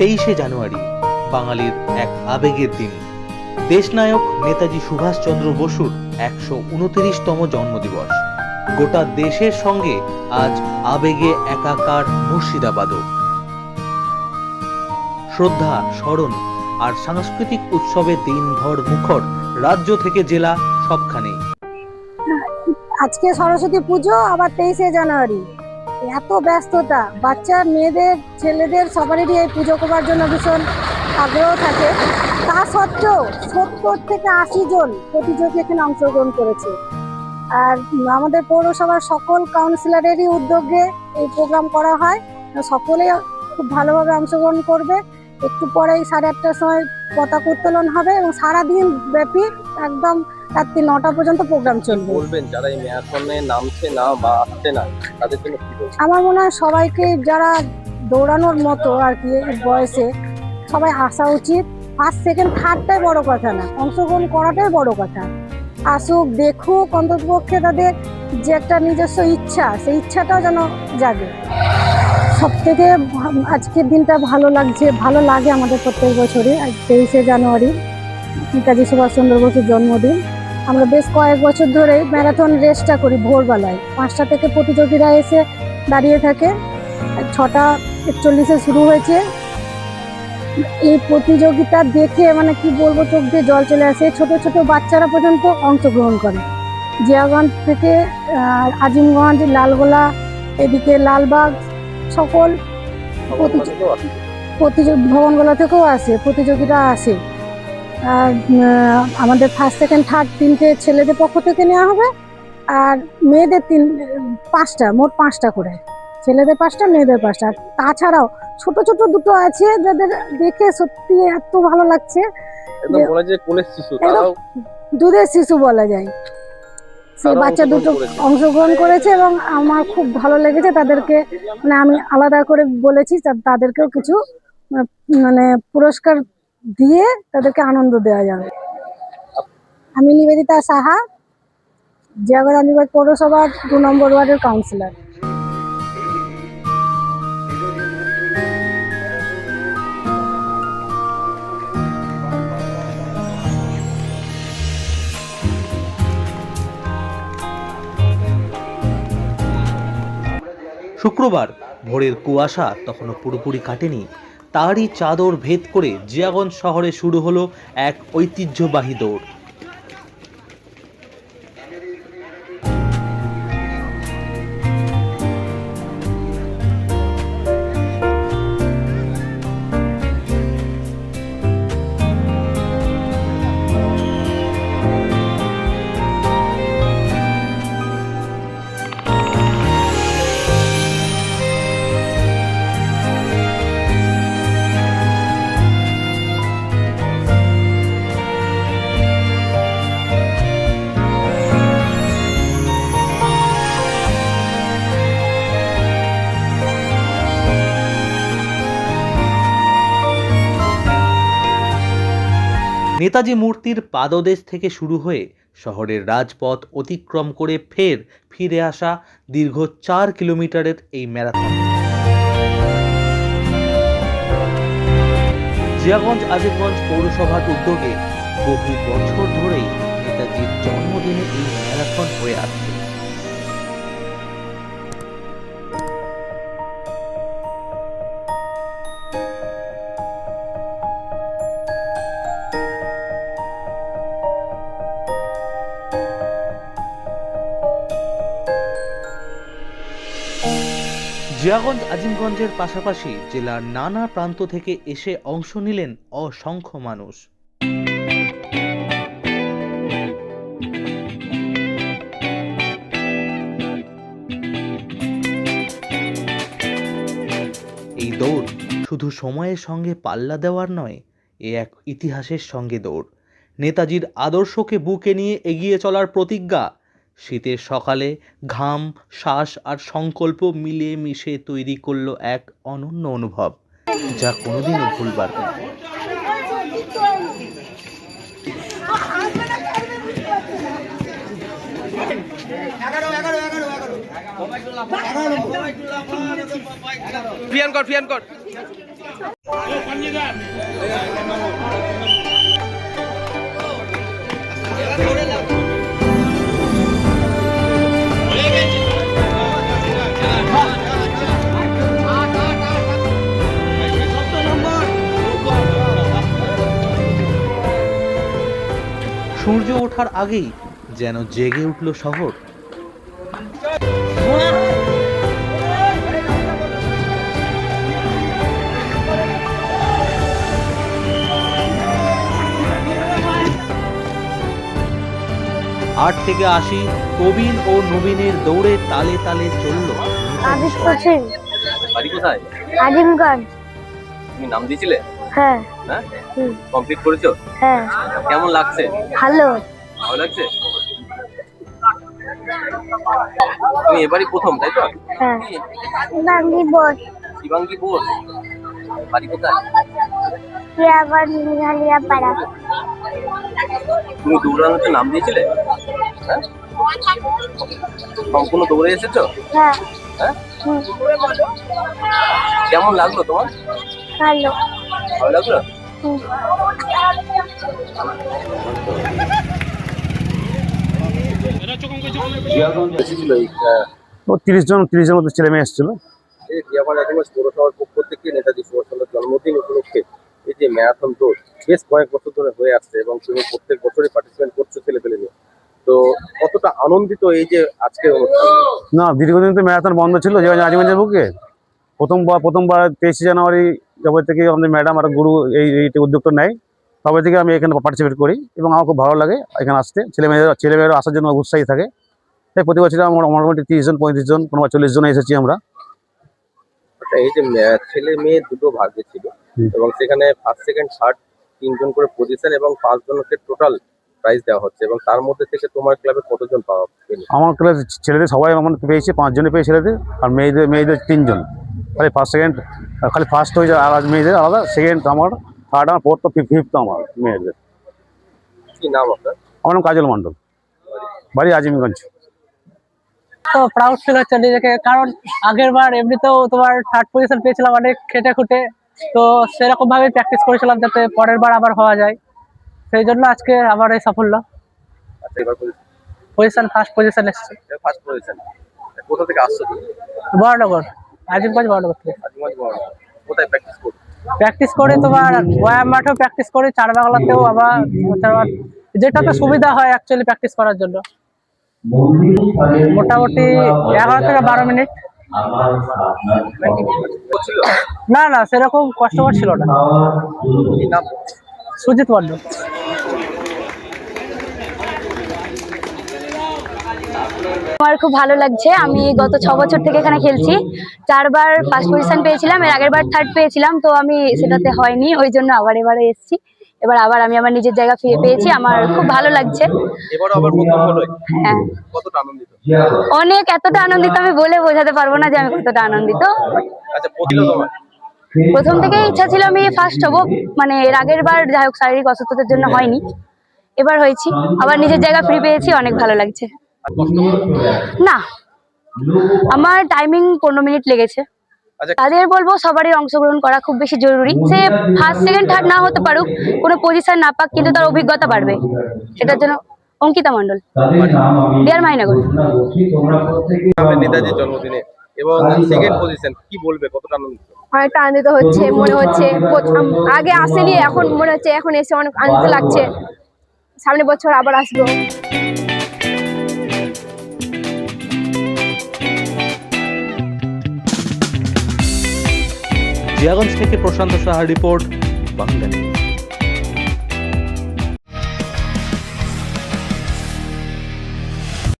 তেইশে জানুয়ারি, বাঙালির এক আবেগের দিন। দেশনায়ক নেতাজি সুভাষচন্দ্র বসুর একশো উনতিরিশতম জন্মদিবস। গোটা দেশের সঙ্গে আজ আবেগে একাকার মুর্শিদাবাদও। শ্রদ্ধা, স্মরণ আর সাংস্কৃতিক উৎসবে দিনভর মুখর রাজ্য থেকে জেলা সবখানে আজকে সরস্বতী পুজো, আবার তেইশে জানুয়ারি। এত ব্যস্ততা, বাচ্চা, মেয়েদের, ছেলেদের সবারই এই পুজো করার জন্য ভীষণ আগ্রহ থাকে। তা সত্ত্বেও সত্তর থেকে আশি জন প্রতিযোগী এখানে অংশগ্রহণ করেছে। আর আমাদের পৌরসভার সকল কাউন্সিলরেরই উদ্যোগে এই প্রোগ্রাম করা হয়। সকলে খুব ভালোভাবে অংশগ্রহণ করবে। একটু পরেই সাড়ে আটটার সময় পতাকা উত্তোলন হবে এবং সারাদিন ব্যাপী একদম রাত্রি নটা পর্যন্ত প্রোগ্রাম চলবে। বলবেন যারা এই ম্যারাথনে নামছে না বা আসছে না তাদের জন্য কি বলবেন? আমার মনে হয় সবাইকে যারা দৌড়ানোর মতো আর কি বয়সে সবাই আসা উচিত। ফার্স্ট সেকেন্ড থার্ডটাই বড় কথা না অংশগ্রহণ করাটাই বড় কথা। আসুক দেখুক অন্ততপক্ষে তাদের যে একটা নিজস্ব ইচ্ছা সেই ইচ্ছাটাও যেন জাগে। সব থেকে আজকের দিনটা ভালো লাগছে, ভালো লাগে আমাদের প্রত্যেক বছরই তেইশে জানুয়ারি, নেতাজি সুভাষচন্দ্র বসুর জন্মদিন। আমরা বেশ কয়েক বছর ধরে ম্যারাথন রেসটা করি ভোরবেলায়। পাঁচটা থেকে প্রতিযোগীরা এসে দাঁড়িয়ে থাকে। ছটা একচল্লিশে শুরু হয়েছে। এই প্রতিযোগিতা দেখে মানে কি বলব, চোখ দিয়ে জল চলে আসে। ছোট ছোট বাচ্চারা পর্যন্ত অংশগ্রহণ করে। জিয়াগঞ্জ থেকে আজিমগঞ্জ, লালগোলা, এদিকে লালবাগ সকল প্রতিযোগী ভবনগুলো থেকেও আসে প্রতিযোগীরা আসে। আর আমাদের ফার্স্ট সেকেন্ড থার্ড তিনটে ছেলেদের পক্ষ থেকে নেওয়া হবে আর মেয়েদের তিন পাঁচটা মোট পাঁচটা করে। ছেলেদের পাঁচটা মেয়েদের পাঁচটা। তাছাড়াও ছোট ছোট দুটো আছে যাদের দেখে সত্যি এত ভালো লাগছে দুধের শিশু বলা যায়। সেই বাচ্চা দুটো অংশগ্রহণ করেছে। এবং আমার খুব ভালো লেগেছে। তাদেরকে মানে আমি আলাদা করে বলেছি তাদেরকেও কিছু মানে পুরস্কার দিয়ে তাদেরকে আনন্দ দেওয়া যাবে। আমি নিবেদিতা সাহা জিয়াগঞ্জ পৌরসভার দু নম্বর ওয়ার্ডের কাউন্সিলর শুক্রবার ভোরের কুয়াশা তখনও পুরোপুরি কাটেনি। তারই চাদর ভেদ করে জিয়াগঞ্জ শহরে শুরু হলো এক ঐতিহ্যবাহী দৌড়। নেতাজি মূর্তির পাদদেশ থেকে শুরু হয়ে শহরের রাজপথ অতিক্রম করে ফের ফিরে আসা দীর্ঘ চার কিলোমিটারের এই ম্যারাথন। জিয়াগঞ্জ আজিগঞ্জ পৌরসভার উদ্যোগে বহু বছর ধরেই নেতাজির জন্মদিনে এই ম্যারাথন হয়ে আসছে। জিয়াগঞ্জ আজিমগঞ্জের পাশাপাশি জেলার নানা প্রান্ত থেকে এসে অংশ নিলেন অসংখ্য মানুষ। এই দৌড় শুধু সময়ের সঙ্গে পাল্লা দেওয়ার নয়, এ এক ইতিহাসের সঙ্গে দৌড়। নেতাজির আদর্শকে বুকে নিয়ে এগিয়ে চলার প্রতিজ্ঞা শীতের সকালে ঘাম শ্বাস আর সংকল্প মিলিয়ে মিশে তৈরি করল এক অনন্য অনুভব যা কোনোদিনও ভুলবার নয়। ফিয়ান কর ফিয়ান কর। সূর্য ওঠার আগেই যেন জেগে উঠল শহর। আট থেকে আশি কবিন ও নবীনের দৌড়ে তালে তালে চলল বাড়ি কোথায়? আজিমগঞ্জ। তুমি নাম দিয়েছিলে? হ্যাঁ। হ্যাঁ? কমপ্লিট করেছ? হ্যাঁ। কেমন লাগছে? ভালো। ভালো লাগছে? তুমি এবারই প্রথম তাই তো? হ্যাঁ। বোস। শিবাঙ্গী বোস। বাড়ি কোথায়? আবার নিহালিয়া পাড়া। তুমি দৌড়ানোতে নাম দিয়েছিলে? হ্যাঁ? সম্পূর্ণ দৌড়ে এসেছ? হ্যাঁ। হ্যাঁ? কেমন লাগল তোমার? ভালো। ভালো লাগল হুম। এসেছিল এই আহ, ও তিরিশ জন তিরিশ জন মতো ছেলে মেয়ে এসেছিল পৌরসভার পক্ষ থেকে নেতাজি সুভাষচন্দ্রের জন্মদিন উপলক্ষে এই যে ম্যারাথন দৌড় বেশ কয়েক বছর ধরে হয়ে আসছে এবং তুমি প্রত্যেক বছরই পার্টিসিপেট করছ ছেলে পেলে নিয়ে। তো কতটা আনন্দিত এই যে আজকের অনুষ্ঠান? না দীর্ঘদিন তো ম্যারাথন বন্ধ ছিল যে আজিগঞ্জের বুকে প্রথমবার প্রথমবার তেইশে জানুয়ারি যবে থেকে আমাদের ম্যাডাম আর গুরু এই উদ্যোগটা নেয়। তবে থেকে আমি এখানে পার্টিসিপেট করি এবং আমার খুব ভালো লাগে এখানে আসতে। ছেলে মেয়েরা ছেলে মেয়েরা আসার জন্য উৎসাহী থাকে। তাই প্রতি বছর আমরা মোটামুটি তিরিশ জন পঁয়ত্রিশ জন কোনো চল্লিশ জন এসেছি আমরা। আচ্ছা, এই যে ছেলে মেয়ে দুটো ভাগে ছিল এবং সেখানে ফার্স্ট সেকেন্ড থার্ড তিনজন করে পজিশন এবং পাঁচজনকে টোটাল প্রাইজ দেওয়া হচ্ছে এবং তার মধ্যে থেকে তোমার ক্লাবে কতজন পাওয়া আমার ক্লাস ছেলেদের সবাই আমার পেয়েছে পাঁচজনে পেয়ে ছেলেদের আর মেয়েদের মেয়েদের তিনজন। খালি ফার্স্ট সেকেন্ড খালি ফার্স্ট হয়ে যায় আর মেয়েদের আলাদা সেকেন্ড আমার থার্ড আমার ফোর্থ ফিফথ আমার মেয়েদের। কি নাম আপনার? আমার নাম কাজল মণ্ডল। বাড়ি আজিমগঞ্জ। তো প্রাউড ফিল হচ্ছে নিজেকে কারণ আগের বার এমনিতেও তোমার থার্ড পজিশন পেয়েছিলাম অনেক খেটে খুঁটে। তো সেরকম ভাবে প্র্যাকটিস করেছিলাম যাতে পরের বার আবার হওয়া যায়। সেই জন্য আজকে আবার এই সাফল্য। আচ্ছা পজিশন ফার্স্ট পজিশন এসেছে। ফার্স্ট পজিশন কোথা থেকে আসছো তুমি? বড়নগর আজিমগঞ্জ বড়নগর থেকে। আজিমাজ বড় কোথায় প্র্যাকটিস করছ? প্র্যাকটিস করে তোমার ব্যায়াম মাঠেও প্র্যাকটিস করি চার বাংলাতেও আবার যেটা যেটাতে সুবিধা হয় অ্যাকচুয়ালি প্র্যাকটিস করার জন্য। মোটামুটি এগারো থেকে বারো মিনিট না না সেরকম কষ্টকর ছিল না। সুজিত মন্ডল আমার খুব ভালো লাগছে। আমি গত ছ বছর থেকে এখানে খেলছি। চারবার ফার্স্ট পজিশন পেয়েছিলাম এর আগের বার থার্ড পেয়েছিলাম তো আমি সেটাতে হয়নি ওই জন্য আবার এবারে এসেছি। এবার আবার আমি আমার নিজের জায়গা ফিরে পেয়েছি আমার খুব ভালো লাগছে। হ্যাঁ। অনেক এতটা আনন্দিত আমি বলে বোঝাতে পারব না যে আমি কতটা আনন্দিত। আচ্ছা প্রথম থেকেই ইচ্ছা ছিল আমি ফার্স্ট হব মানে এর আগের বার যাই হোক শারীরিক অসুস্থতার জন্য হয়নি। এবার হয়েছি আবার নিজের জায়গা ফ্রি পেয়েছি অনেক ভালো লাগছে? না আমার টাইমিং পনেরো মিনিট লেগেছে। আচ্ছা। তাদের বলব সবারই অংশগ্রহণ করা খুব বেশি জরুরি। সে ফার্স্ট সেকেন্ড থার্ড না হতে পারুক কোনো পজিশন না পাক কিন্তু তার অভিজ্ঞতা বাড়বে। এটার জন্য অঙ্কিতা মন্ডল ডিয়ার মাইনাগর নেতাজির জন্মদিনে এবং সেকেন্ড পজিশন কি বলবে? কতটা আনন্দিত? অনেকটা আনন্দিত হচ্ছে মনে হচ্ছে প্রথম- আগে আসেনি এখন মনে হচ্ছে এখন এসে অনেক আনন্দ লাগছে। সামনে বছর আবার আসব। জিয়াগঞ্জ থেকে প্রশান্ত সাহার রিপোর্ট বাংলা